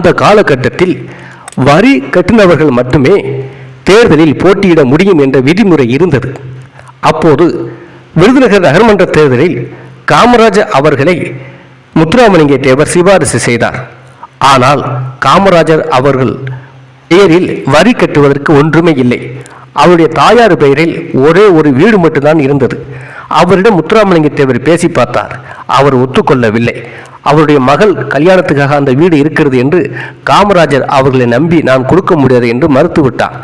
அந்த காலகட்டத்தில் வரி கட்டினவர்கள் மட்டுமே தேர்தலில் போட்டியிட முடியும் என்ற விதிமுறை இருந்தது. அப்போது விருதுநகர் நகர்மன்ற தேர்தலில் காமராஜ் அவர்களை முத்துராமலிங்க தேவர் சிபாரிசு செய்தார். ஆனால் காமராஜர் அவர்கள் பெயரில் வரி கட்டுவதற்கு ஒன்றுமே இல்லை. அவருடைய தாயார் பெயரில் ஒரே ஒரு வீடு மட்டும்தான் இருந்தது. அவரிடம் முத்துராமலிங்க தேவர் பேசி பார்த்தார். அவர் ஒத்துக்கொள்ளவில்லை. அவருடைய மகள் கல்யாணத்துக்காக அந்த வீடு இருக்கிறது என்று காமராஜர் அவர்களை நம்பி நான் கொடுக்க முடியாது என்று மறுத்துவிட்டார்.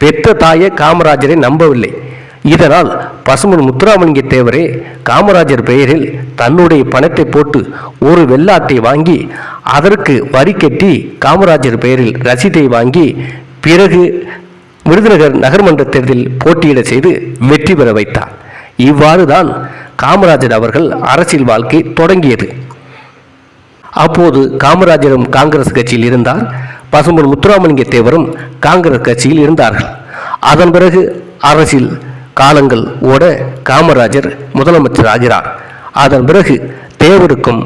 பெற்ற தாயே காமராஜரை நம்பவில்லை. இதனால் பசுமன் முத்துராமலிங்க தேவரே காமராஜர் பெயரில் தன்னுடைய பணத்தை போட்டு ஒரு வெள்ளாட்டை வாங்கி அதற்கு வரி கட்டி காமராஜர் பெயரில் ரசீதை வாங்கி பிறகு விருதுநகர் நகர்மன்ற தேர்தலில் போட்டியிட செய்து வெற்றி பெற வைத்தார். இவ்வாறு தான் காமராஜர் அவர்கள் அரசியல் வாழ்க்கை தொடங்கியது. அப்போது காமராஜரும் காங்கிரஸ் கட்சியில் இருந்தார். பசும்பொன் முத்துராமலிங்க தேவரும் காங்கிரஸ் கட்சியில் இருந்தார்கள். அதன் பிறகு அரசியல் காலங்கள் ஓட காமராஜர் முதலமைச்சர் ஆகிறார். அதன் பிறகு தேவருக்கும்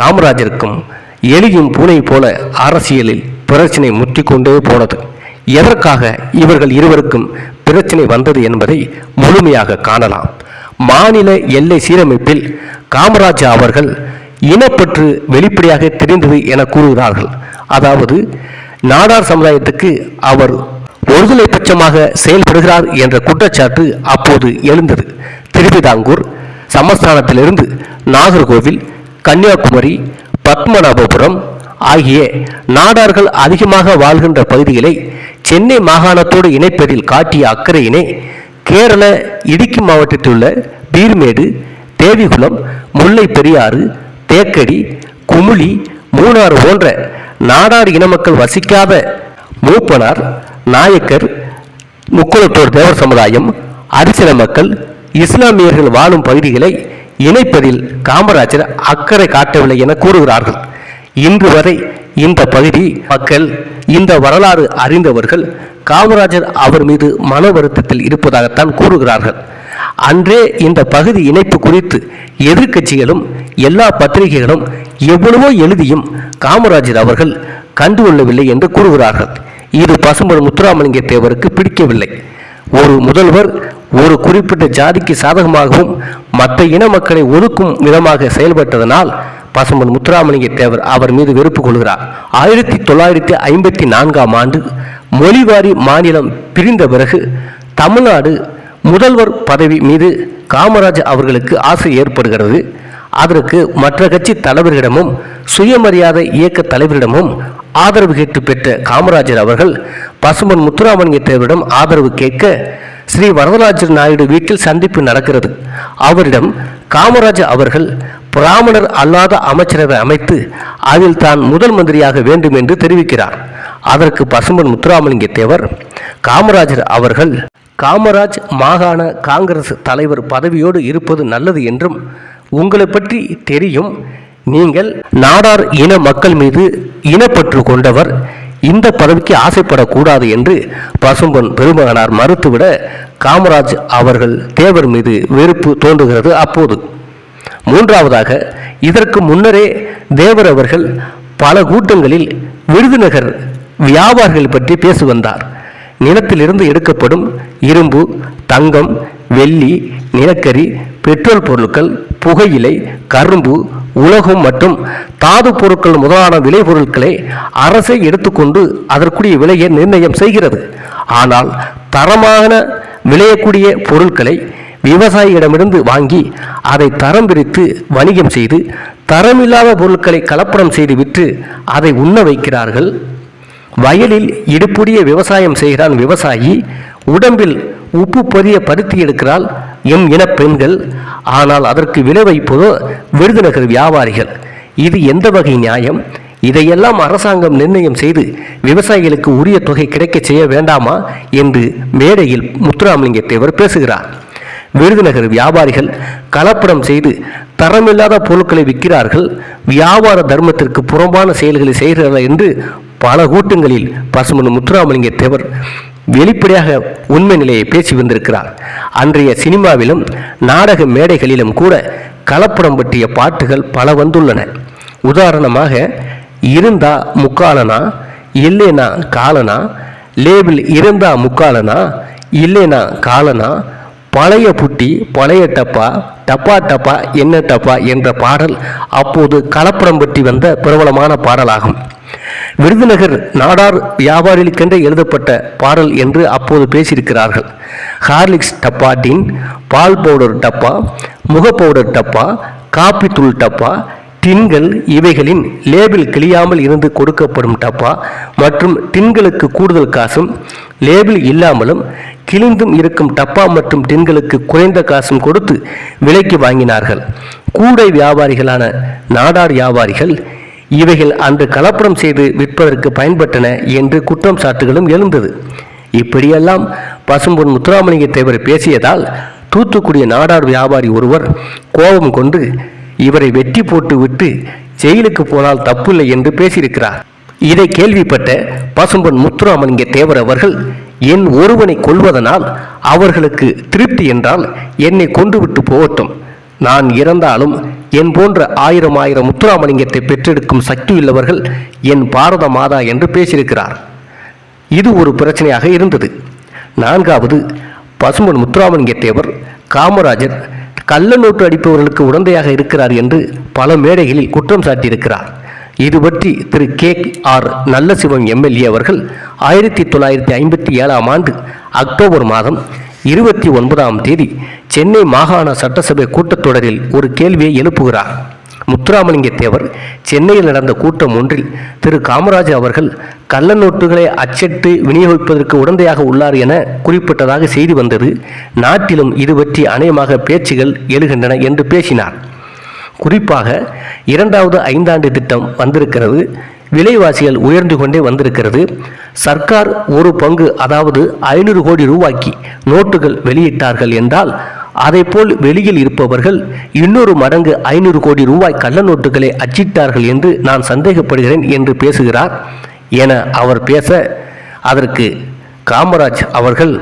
காமராஜருக்கும் எலியும் பூனை போல அரசியலில் பிரச்சனை முற்றிக்கொண்டே போனது. எதற்காக இவர்கள் இருவருக்கும் பிரச்சனை வந்தது என்பதை முழுமையாக காணலாம். மாநில எல்லை சீரமைப்பில் காமராஜர் அவர்கள் இனப்பற்று வெளிப்படையாக தெரிந்தது என கூறுகிறார்கள். அதாவது நாடார் சமுதாயத்துக்கு அவர் ஒருதலை பட்சமாக செயல்படுகிறார் என்ற குற்றச்சாட்டு அப்போது எழுந்தது. திருவிதாங்கூர் சமஸ்தானத்திலிருந்து நாகர்கோவில் கன்னியாகுமரி பத்மநாபபுரம் ஆகிய நாடார்கள் அதிகமாக வாழ்கின்ற பகுதிகளை சென்னை மாகாணத்தோடு இணைப்பதில் காட்டிய அக்கறையினை கேரள இடுக்கி மாவட்டத்தில் உள்ள பீர்மேடு தேவிகுளம் முல்லை பெரியாறு தேக்கடி குமுளி மூணாறு போன்ற நாடார் இன மக்கள் வசிக்காத மூப்பனார் நாயக்கர் முக்குளத்தோர் தேவர் சமுதாயம் அரிசின மக்கள் இஸ்லாமியர்கள் வாழும் பகுதிகளை இணைப்பதில் காமராஜர் அக்கறை காட்டவில்லை என கூறுகிறார்கள். இன்று வரை இந்த பகுதி மக்கள் இந்த வரலாறு அறிந்தவர்கள் காமராஜர் அவர் மீது மன வருத்தத்தில் இருப்பதாகத்தான் கூறுகிறார்கள். அன்றே இந்த பகுதி இணைப்பு குறித்து எதிர்க்கட்சிகளும் எல்லா பத்திரிகைகளும் எவ்வளவோ எழுதியும் காமராஜர் அவர்கள் கண்டு கொள்ளவில்லை என்று கூறுகிறார்கள். இது பசும்பொன் முத்துராமலிங்க தேவருக்கு பிடிக்கவில்லை. ஒரு முதல்வர் ஒரு குறிப்பிட்ட ஜாதிக்கு சாதகமாகவும் மற்ற இன மக்களை ஒதுக்கும் விதமாக செயல்பட்டதனால் பசும்பொன் முத்துராமலிங்க தேவர் அவர் மீது வெறுப்பு கொள்கிறார். ஆயிரத்தி தொள்ளாயிரத்தி ஐம்பத்தி நான்காம் ஆண்டு மொழிவாரி மாநிலம் பிரிந்த பிறகு தமிழ்நாடு முதல்வர் பதவி மீது காமராஜ் அவர்களுக்கு ஆசை ஏற்படுகிறது. அதற்கு மற்ற கட்சி தலைவர்களிடமும் சுயமரியாதை இயக்க தலைவரிடமும் ஆதரவு கேட்டு பெற்ற காமராஜர் அவர்கள் பசுமன் முத்துராமலிங்க தேவரிடம் ஆதரவு கேட்க ஸ்ரீ வரதராஜர் நாயுடு வீட்டில் சந்திப்பு நடக்கிறது. அவரிடம் காமராஜர் அவர்கள் பிராமணர் அல்லாத அமைச்சரவை அமைத்து அதில் தான் முதல் மந்திரியாக வேண்டும் என்று தெரிவிக்கிறார். அதற்கு பசும்பன் முத்துராமலிங்க தேவர் காமராஜர் அவர்கள் காமராஜ் மாகாண காங்கிரஸ் தலைவர் பதவியோடு இருப்பது நல்லது என்றும் உங்களை பற்றி தெரியும். நீங்கள் நாடார் இன மக்கள் மீது இனப்பற்று கொண்டவர். இந்த பதவிக்கு ஆசைப்படக்கூடாது என்று பசும்பொன் பெருமகனார் மறுத்துவிட காமராஜ் அவர்கள் தேவர் மீது வெறுப்பு தோன்றுகிறது அப்போது. மூன்றாவதாக இதற்கு முன்னரே தேவர் அவர்கள் பல கூட்டங்களில் விருதுநகர் வியாபாரிகள் பற்றி பேசி வந்தார். நிலத்திலிருந்து எடுக்கப்படும் இரும்பு தங்கம் வெள்ளி நிலக்கரி பெட்ரோல் பொருட்கள் புகையிலை கரும்பு உலோகம் மற்றும் தாது பொருட்கள் முதலான விலை பொருட்களை அரசை எடுத்துக்கொண்டு அதற்குரிய விலையை நிர்ணயம் செய்கிறது. ஆனால் தரமான விளையக்கூடிய பொருட்களை விவசாயியிடமிருந்து வாங்கி அதை தரம் பிரித்து வணிகம் செய்து தரமில்லாத பொருட்களை கலப்படம் செய்து விற்று அதை உண்ண வைக்கிறார்கள். வயலில் இடுப்புடைய விவசாயம் செய்கிறான் விவசாயி. உடம்பில் உப்பு பொதிய பருத்தி எடுக்கிறாள் எம் இன பெண்கள். ஆனால் அதற்கு விலை வைப்பதோ விருதுநகர் வியாபாரிகள். இது எந்த வகை நியாயம்? இதையெல்லாம் அரசாங்கம் நிர்ணயம் செய்து விவசாயிகளுக்கு உரிய தொகை கிடைக்க செய்ய வேண்டாமா? என்று மேடையில் முத்துராமலிங்க தேவர் பேசுகிறார். விருதுநகர் வியாபாரிகள் கலப்படம் செய்து தரமில்லாத பொருட்களை விற்கிறார்கள். வியாபார தர்மத்திற்கு புறம்பான செயல்களை செய்கிறார்கள் என்று பல கூட்டங்களில் பசுமன் முத்துராமலிங்க தேவர் வெளிப்படையாக உண்மை நிலையை பேசி வந்திருக்கிறார். அன்றைய சினிமாவிலும் நாடக மேடைகளிலும் கூட கலப்படம் பற்றிய பாட்டுகள் பல வந்துள்ளன. உதாரணமாக இருந்தா முக்காலனா? இல்லைனா காலனா? லேபிள் இருந்தா முக்காலனா? இல்லைனா காலனா? பழைய புட்டி பழைய டப்பா டப்பா டப்பா என்ன டப்பா என்ற பாடல் அப்போது கலப்படம் பற்றி வந்த பிரபலமான பாடலாகும். விருதுநகர் நாடார் வியாபாரிகளுக்கென்றே எழுதப்பட்ட பாடல் என்று அப்போது பேசியிருக்கிறார்கள். ஹார்லிக்ஸ் டப்பா டின் பால் பவுடர் டப்பா முக பவுடர் டப்பா காப்பி தூள் டப்பா டின்கள் இவைகளின் லேபிள் கிழியாமல் இருந்து கொடுக்கப்படும் டப்பா மற்றும் டின்களுக்கு கூடுதல் காசும் லேபிள் இல்லாமலும் கிழிந்தும் இருக்கும் டப்பா மற்றும் டின்களுக்கு குறைந்த காசும் கொடுத்து விலைக்கு வாங்கினார்கள். கூடை வியாபாரிகளான நாடார் வியாபாரிகள் இவைகள் அன்று கலப்படம் செய்து விற்பதற்கு பயன்பட்டன என்று குற்றம் சாட்டுகளும் எழுந்தது. இப்படியெல்லாம் பசும்பொன் முத்துராமலிங்க தேவர் பேசியதால் தூத்துக்குடி நாடார் வியாபாரி ஒருவர் கோபம் கொண்டு இவரை வெட்டி போட்டு விட்டு ஜெயிலுக்கு போனால் தப்பில்லை என்று பேசியிருக்கிறார். இதை கேள்விப்பட்ட பசும்பொன் முத்துராமலிங்க தேவர் அவர்கள் என் ஒருவனை கொல்வதனால் அவர்களுக்கு திருப்தி என்றால் என்னை கொண்டுவிட்டு போகட்டும். நான் இறந்தாலும் என் போன்ற ஆயிரம் ஆயிரம் முத்துராமலிங்கத்தை பெற்றெடுக்கும் சக்தி உள்ளவர்கள் என் பாரத மாதா என்று பேசியிருக்கிறார். இது ஒரு பிரச்சனையாக இருந்தது. நான்காவது பசும்பன் முத்துராமலிங்கத்தேவர் காமராஜர் கள்ள நோட்டு அடிப்பவர்களுக்கு உடந்தையாக இருக்கிறார் என்று பல மேடைகளில் குற்றம் சாட்டியிருக்கிறார். இது பற்றி Thiru K R Nallasivam MLA அவர்கள் ஆயிரத்தி தொள்ளாயிரத்தி ஐம்பத்தி ஏழாம் ஆண்டு அக்டோபர் மாதம் இருபத்தி ஒன்பதாம் தேதி சென்னை மாகாண சட்டசபை கூட்டத்தொடரில் ஒரு கேள்வியை எழுப்புகிறார். முத்துராமலிங்க தேவர் சென்னையில் நடந்த கூட்டம் ஒன்றில் திரு காமராஜ் அவர்கள் கள்ள நோட்டுகளை அச்சிட்டு விநியோகிப்பதற்கு உடந்தையாக உள்ளார் என குறிப்பிட்டதாக செய்தி வந்தது. நாட்டிலும் இது பற்றி அநேகமாக பேச்சுகள் எழுகின்றன என்று பேசினார். குறிப்பாக இரண்டாவது ஐந்தாண்டு திட்டம் வந்திருக்கிறது. விலைவாசிகள் உயர்ந்து கொண்டே வந்திருக்கிறது. சர்க்கார் ஒரு பங்கு அதாவது ஐநூறு கோடி ரூபாய்க்கு நோட்டுகள் வெளியிட்டார்கள் என்றால் அதைப்போல் வெளியில் இருப்பவர்கள் இன்னொரு மடங்கு ஐநூறு கோடி ரூபாய் கள்ள நோட்டுகளை அச்சிட்டார்கள் என்று நான் சந்தேகப்படுகிறேன் என்று பேசுகிறார். என அவர் பேச அதற்கு காமராஜ் அவர்கள்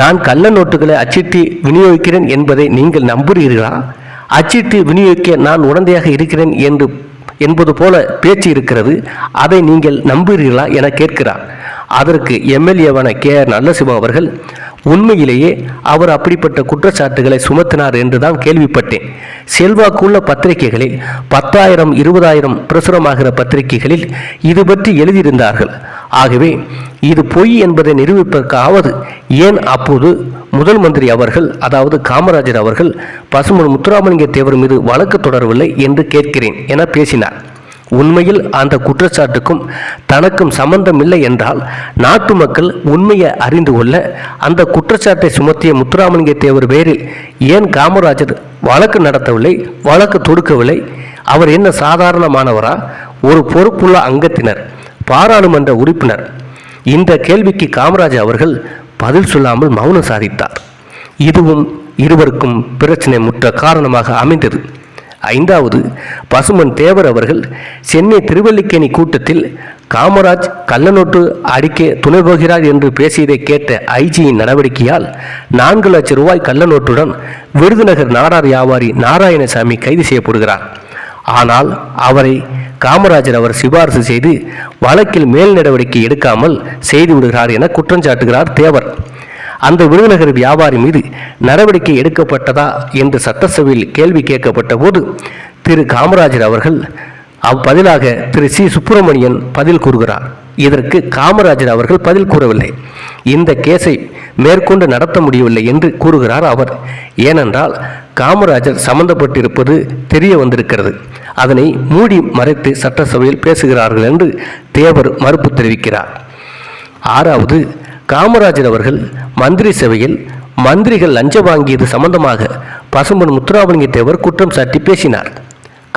நான் கள்ள நோட்டுகளை அச்சிட்டு விநியோகிக்கிறேன் என்பதை நீங்கள் நம்புகிறீர்களா? அச்சிட்டு விநியோகிக்க நான் உடந்தையாக இருக்கிறேன் என்று என்பது போல பேச்சு இருக்கிறது. அதை நீங்கள் நம்புகிறீர்களா என கேட்கிறார். அதற்கு எம்எல்ஏவான கே ஆர் நல்லசிவம் அவர்கள் உண்மையிலேயே அவர் அப்படிப்பட்ட குற்றச்சாட்டுகளை சுமத்தினார் என்றுதான் கேள்விப்பட்டேன். செல்வாக்குள்ள பத்திரிகைகளில் பத்தாயிரம் இருபதாயிரம் பிரசுரமாகிற பத்திரிகைகளில் இது பற்றி எழுதியிருந்தார்கள். ஆகவே இது பொய் என்பதை நிரூபிப்பதற்காவது ஏன் அப்போது முதல் மந்திரி அவர்கள் அதாவது காமராஜர் அவர்கள் பசுமன் முத்துராமலிங்க தேவர் மீது வழக்கு தொடரவில்லை என்று கேட்கிறேன் என பேசினார். உண்மையில் அந்த குற்றச்சாட்டுக்கும் தனக்கும் சம்பந்தமில்லை என்றால் நாட்டு மக்கள் உண்மையை அறிந்து கொள்ள அந்த குற்றச்சாட்டை சுமத்திய முத்துராமலிங்க தேவர் பேரில் ஏன் காமராஜர் வழக்கு நடத்தவில்லை வழக்கு தொடுக்கவில்லை? அவர் என்ன சாதாரணமானவரா? ஒரு பொறுப்புள்ள அங்கத்தினர் பாராளுமன்ற உறுப்பினர் இந்த கேள்விக்கு காமராஜ் அவர்கள் பதில் சொல்லாமல் மௌனம் சாதித்தார். இதுவும் இருவருக்கும் பிரச்சனை முற்ற காரணமாக அமைந்தது. ஐந்தாவது பசுமன் தேவர் அவர்கள் சென்னை திருவல்லிக்கேணி கூட்டத்தில் காமராஜ் கள்ளநோட்டு அடிக்க துணை போகிறார் என்று பேசியதை கேட்ட ஐஜியின் நடவடிக்கையால் நான்கு லட்சம் ரூபாய் கள்ளநோட்டுடன் விருதுநகர் நாடார் வியாபாரி நாராயணசாமி கைது செய்யப்படுகிறார். ஆனால் அவரை காமராஜர் அவர் சிபாரிசு செய்து வழக்கில் மேல் நடவடிக்கை எடுக்காமல் செய்து விடுகிறார் என குற்றஞ்சாட்டுகிறார் தேவர். அந்த விருதுநகர் வியாபாரி மீது நடவடிக்கை எடுக்கப்பட்டதா என்று சட்டசபையில் கேள்வி கேட்கப்பட்ட போது திரு காமராஜர் அவர்கள் பதிலாக திரு சி. சுப்பிரமணியன் பதில் கூறுகிறார். இதற்கு காமராஜர் அவர்கள் பதில் கூறவில்லை. இந்த கேஸை மேற்கொண்டு நடத்த முடியவில்லை என்று கூறுகிறார் அவர். ஏனென்றால் காமராஜர் சம்பந்தப்பட்டிருப்பது தெரிய வந்திருக்கிறது. அதனை மூடி மறைத்து சட்டசபையில் பேசுகிறார்கள் என்று தேவர் மறுப்பு தெரிவிக்கிறார். ஆறாவது காமராஜர் அவர்கள் மந்திரி சபையில் மந்திரிகள் லஞ்சம் வாங்கியது சம்பந்தமாக பசும்பன் முத்துராமலிங்க தேவர் குற்றம் சாட்டி பேசினார்.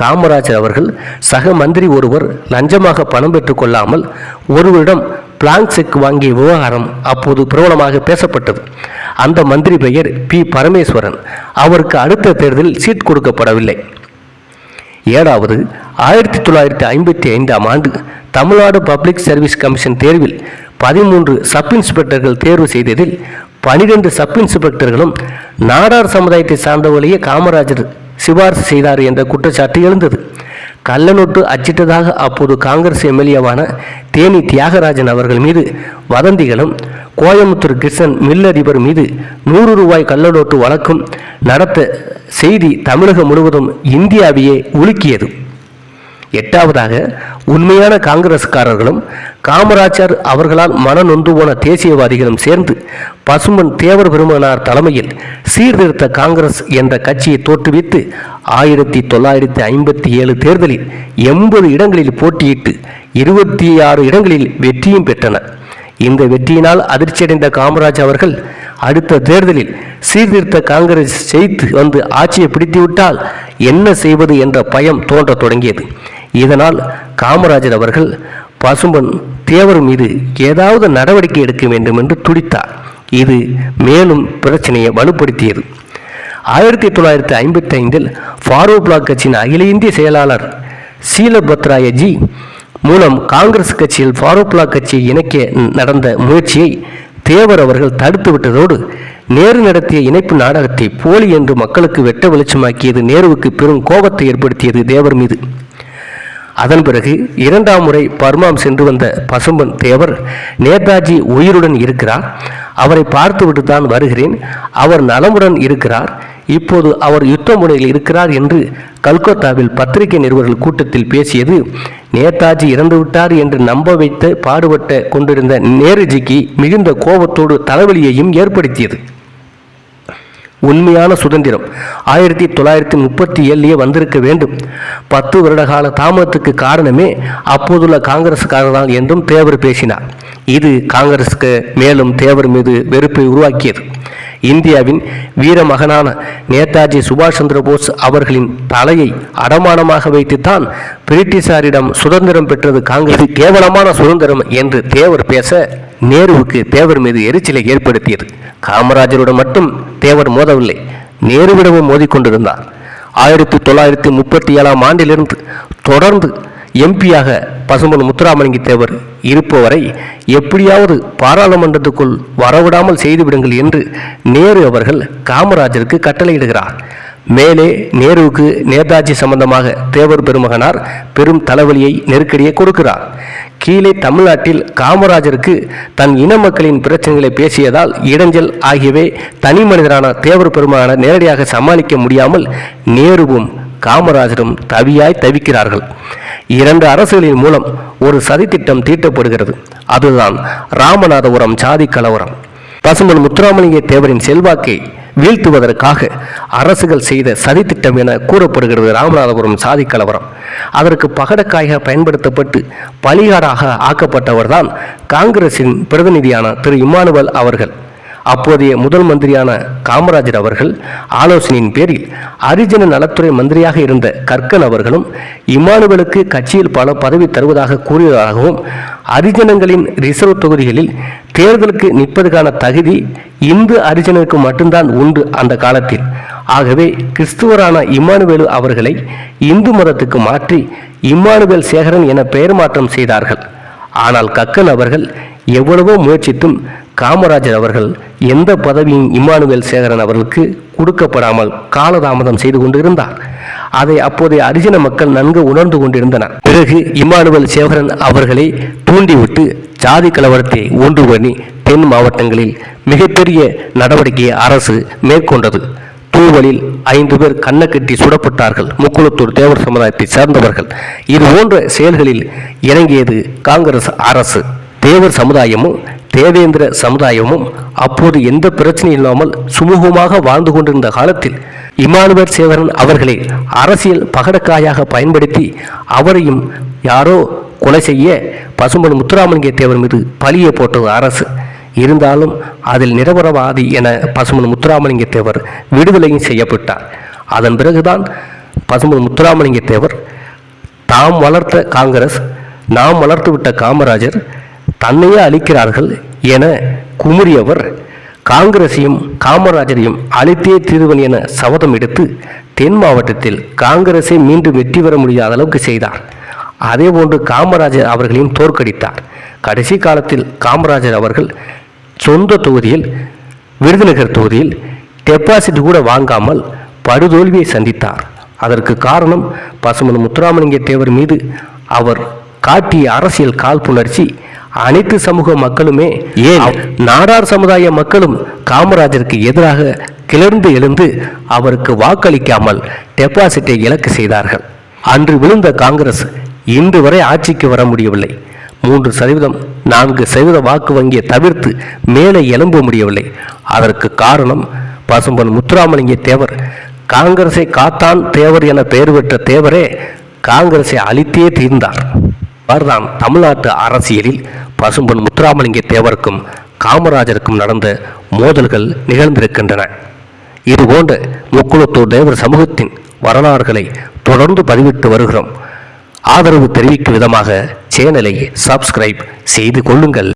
காமராஜர் அவர்கள் சக மந்திரி ஒருவர் லஞ்சமாக பணம் பெற்றுக் கொள்ளாமல் ஒருவரிடம் பிளாங்க் செக் வாங்கிய விவகாரம் அப்போது பிரபலமாக பேசப்பட்டது. அந்த மந்திரி பெயர் பி. பரமேஸ்வரன். அவருக்கு அடுத்த தேர்தலில் சீட் கொடுக்கப்படவில்லை. ஏழாவது ஆயிரத்தி தொள்ளாயிரத்தி ஐம்பத்தி ஐந்தாம் ஆண்டு தமிழ்நாடு பப்ளிக் சர்வீஸ் கமிஷன் தேர்வில் பதிமூன்று சப் இன்ஸ்பெக்டர்கள் தேர்வு செய்ததில் பனிரெண்டு சப் இன்ஸ்பெக்டர்களும் நாடார் சமுதாயத்தை சார்ந்தவர்களையே காமராஜர் சிபாரிசு செய்தார் என்ற குற்றச்சாட்டு எழுந்தது. கள்ளநோட்டு அச்சிட்டதாக அப்போது காங்கிரஸ் எம்எல்ஏவான தேனி தியாகராஜன் அவர்கள் மீது வதந்திகளும் கோயமுத்தூர் கிருஷ்ணன் மில் அதிபர் மீது நூறு ரூபாய் கள்ளநோட்டு வழக்கும் நடத்த செய்தி தமிழகம் முழுவதும் இந்தியாவையே உலுக்கியது. எட்டாவதாக உண்மையான காங்கிரஸ்காரர்களும் காமராஜர் அவர்களால் மனநொந்து போன தேசியவாதிகளும் சேர்ந்து பசுமன் தேவர் பெருமனார் தலைமையில் சீர்திருத்த காங்கிரஸ் என்ற கட்சியை தோற்றுவித்து ஆயிரத்தி தொள்ளாயிரத்தி ஐம்பத்தி ஏழு தேர்தலில் எண்பது இடங்களில் போட்டியிட்டு இருபத்தி ஆறு இடங்களில் வெற்றியும் பெற்றனர். இந்த வெற்றியினால் அதிர்ச்சியடைந்த காமராஜ் அவர்கள் அடுத்த தேர்தலில் சீர்திருத்த காங்கிரஸ் ஜெயித்து வந்து ஆட்சியை பிடித்துவிட்டால் என்ன செய்வது என்ற பயம் தோன்றத் தொடங்கியது. இதனால் காமராஜர் அவர்கள் பசும்பன் தேவர் மீது ஏதாவது நடவடிக்கை எடுக்க வேண்டும் என்று துடித்தார். இது மேலும் பிரச்சனையை வலுப்படுத்தியது. ஆயிரத்தி தொள்ளாயிரத்தி ஐம்பத்தி ஐந்தில் ஃபாரோ பிளாக் கட்சியின் அகில இந்திய செயலாளர் சீலபத்ராயஜி மூலம் காங்கிரஸ் கட்சியில் ஃபாரோ பிளாக் கட்சியை இணைக்க நடந்த முயற்சியை தேவர் அவர்கள் தடுத்து விட்டதோடு நேரு நடத்திய இணைப்பு நாடகத்தை போலி என்று மக்களுக்கு வெட்ட வெளிச்சமாக்கியது நேருவுக்கு பெரும் கோபத்தை ஏற்படுத்தியது தேவர் மீது. அதன் பிறகு இரண்டாம் முறை பர்மாம் சென்று வந்த பசும்பன் தேவர் நேதாஜி உயிருடன் இருக்கிறார். அவரை பார்த்துவிட்டு தான் வருகிறேன். அவர் நலமுடன் இருக்கிறார். இப்போது அவர் யுத்த முனையில் இருக்கிறார் என்று கல்கத்தாவில் பத்திரிகை நிருபர்கள் கூட்டத்தில் பேசியது நேதாஜி இறந்துவிட்டார் என்று நம்ப வைத்து பாடுபட்ட கொண்டிருந்த நேருஜிக்கு மிகுந்த கோபத்தோடு தலைவலியையும் ஏற்படுத்தியது. உண்மையான சுதந்திரம். ஆயிரத்தி தொள்ளாயிரத்தி முப்பத்தி ஏழுலேயே வந்திருக்க வேண்டும். பத்து வருட கால தாமதத்துக்கு காரணமே அப்போதுள்ள காங்கிரஸ்காரர்தான் என்றும் தேவர் பேசினார். இது காங்கிரஸுக்கு மேலும் தேவர் மீது வெறுப்பை உருவாக்கியது. இந்தியாவின் வீர மகனான நேதாஜி சுபாஷ் சந்திர போஸ் அவர்களின் தலையை அடமானமாக வைத்துத்தான் பிரிட்டிஷாரிடம் சுதந்திரம் பெற்றது காங்கிரஸ். கேவலமான சுதந்திரம் என்று தேவர் பேச நேருவுக்கு தேவர் மீது எரிச்சலை ஏற்படுத்தியது. காமராஜருடன் மட்டும் தேவர் மோதவில்லை. நேருவிடமும் மோதிக்கொண்டிருந்தார். ஆயிரத்தி தொள்ளாயிரத்தி முப்பத்தி ஏழாம் ஆண்டிலிருந்து தொடர்ந்து எம்பியாக பசும்பொன் முத்துராமலிங்க தேவர் இருப்பவரை எப்படியாவது பாராளுமன்றத்துக்குள் வரவிடாமல் செய்துவிடுங்கள் என்று நேரு அவர்கள் காமராஜருக்கு கட்டளையிடுகிறார். மேலே நேருவுக்கு நேதாஜி சம்பந்தமாக தேவர் பெருமகனார் பெரும் தலைவலியை நெருக்கடியை கொடுக்கிறார். கீழே தமிழ்நாட்டில் காமராஜருக்கு தன் இன மக்களின் பிரச்சனைகளை பேசியதால் இடைஞ்சல் ஆகியவை தனி மனிதரான தேவர் பெருமகனார் நேரடியாக சமாளிக்க முடியாமல் நேருவும் காமராஜரும் தவியாய் தவிக்கிறார்கள். இரண்டு அரசுகளின் மூலம் ஒரு சதித்திட்டம் தீட்டப்படுகிறது. அதுதான் ராமநாதபுரம் சாதி கலவரம். பசும்பன் முத்துராமலிங்க தேவரின் செல்வாக்கை வீழ்த்துவதற்காக அரசுகள் செய்த சதித்திட்டம் என கூறப்படுகிறது ராமநாதபுரம் சாதி கலவரம். அதற்கு பகடக்காயாக பயன்படுத்தப்பட்டு பலிகாடாக ஆக்கப்பட்டவர்தான் காங்கிரசின் பிரதிநிதியான திரு இம்மானுவல் அவர்கள். அப்போதைய முதல் மந்திரியான காமராஜர் அவர்கள் ஆலோசனையின் பேரில் அரிஜன நலத்துறை மந்திரியாக இருந்த கற்கன் அவர்களும் இமானுவலுக்கு கட்சியில் பல பதவி தருவதாக கூறியதாகவும் அரிஜனங்களின் ரிசர்வ் தொகுதிகளில் தேர்தலுக்கு நிற்பதற்கான தகுதி இந்து அரிஜனருக்கு மட்டும்தான் உண்டு அந்த காலத்தில். ஆகவே கிறிஸ்துவரான இம்மானுவேலு அவர்களை இந்து மதத்துக்கு மாற்றி இம்மானுவேல் சேகரன் என பெயர் மாற்றம் செய்தார்கள். ஆனால் கக்கன் அவர்கள் எவ்வளவோ முயற்சித்தும் காமராஜர் அவர்கள் எந்த பதவியும் இம்மானுவேல் சேகரன் அவர்களுக்கு கொடுக்கப்படாமல் காலதாமதம் செய்து கொண்டிருந்தார். அதை அப்போதைய அரிஜன மக்கள் நன்கு உணர்ந்து கொண்டிருந்தனர். பிறகு இம்மானுவேல் சேகரன் அவர்களை தூண்டிவிட்டு ஜாதி கலவரத்தை ஒன்று பண்ணி தென் மாவட்டங்களில் மிகப்பெரிய நடவடிக்கையை அரசு மேற்கொண்டது. தூவலில் ஐந்து பேர் கண்ணக்கட்டி சுடப்பட்டார்கள். முக்குளத்தூர் தேவர் சமுதாயத்தை சேர்ந்தவர்கள். இது போன்ற செயல்களில் இறங்கியது காங்கிரஸ் அரசு. தேவர் சமுதாயமும் தேவேந்திர சமுதாயமும் அப்போது எந்த பிரச்சனையும் இல்லாமல் சுமூகமாக வாழ்ந்து கொண்டிருந்த காலத்தில் இமானுவர் சேகரன் அவர்களை அரசியல் பகடக்காயாக பயன்படுத்தி அவரையும் யாரோ கொலை செய்ய பசும்பன் முத்துராமலிங்க தேவர் மீது பழியை போட்டது அரசு. இருந்தாலும் அதில் நிரபரவாதி என பசுமன் முத்துராமலிங்க தேவர் விடுதலையும் செய்யப்பட்டார். அதன் பிறகுதான் பசுமன் முத்துராமலிங்க தேவர் தாம் வளர்த்த காங்கிரஸ் நாம் வளர்த்துவிட்ட காமராஜர் தன்னையே அழிக்கிறார்கள் என குமுறியவர் காங்கிரசையும் காமராஜரையும் அழித்தே தீர்வன் என சபதம் எடுத்து தென் மாவட்டத்தில் காங்கிரஸை மீண்டும் வெற்றி பெற முடியாத அளவுக்கு செய்தார். அதேபோன்று காமராஜர் அவர்களையும் தோற்கடித்தார். கடைசி காலத்தில் காமராஜர் அவர்கள் சொந்த தொகுதியில் விருதுநகர் தொகுதியில் டெபாசிட் கூட வாங்காமல் படுதோல்வியை சந்தித்தார். அதற்கு காரணம் பசுமன் முத்துராமலிங்க தேவர் மீது அவர் காட்டிய அரசியல் காழ்ப்புணர்ச்சி அனைத்து சமூக மக்களுமே ஏன்? நாடார் சமுதாய மக்களும் காமராஜருக்கு எதிராக கிளர்ந்து எழுந்து அவருக்கு வாக்களிக்காமல் டெபாசிட்டை இழக்க செய்தார்கள். அன்று விழுந்த காங்கிரஸ் இன்று வரை ஆட்சிக்கு வர முடியவில்லை. மூன்று சதவீதம் நான்கு சதவீத வாக்கு வங்கியை தவிர்த்து மேலே எழும்ப முடியவில்லை. அதற்கு காரணம் பசும்பன் முத்துராமலிங்க தேவர். காங்கிரஸை காத்தான் தேவர் என பெயர் பெற்ற தேவரே காங்கிரஸை அழித்தே தீர்ந்தார். அவர்தான் தமிழ்நாட்டு அரசியலில் பசும்பன் முத்துராமலிங்க தேவருக்கும் காமராஜருக்கும் நடந்த மோதல்கள் நிகழ்ந்திருக்கின்றன. இதுபோன்ற முக்குளத்தூர் தேவர் சமூகத்தின் வரலாறுகளை தொடர்ந்து பதிவிட்டு வருகிறோம். ஆதரவு தெரிவிக்கும் விதமாக சேனலை சப்ஸ்கிரைப் செய்து கொள்ளுங்கள்.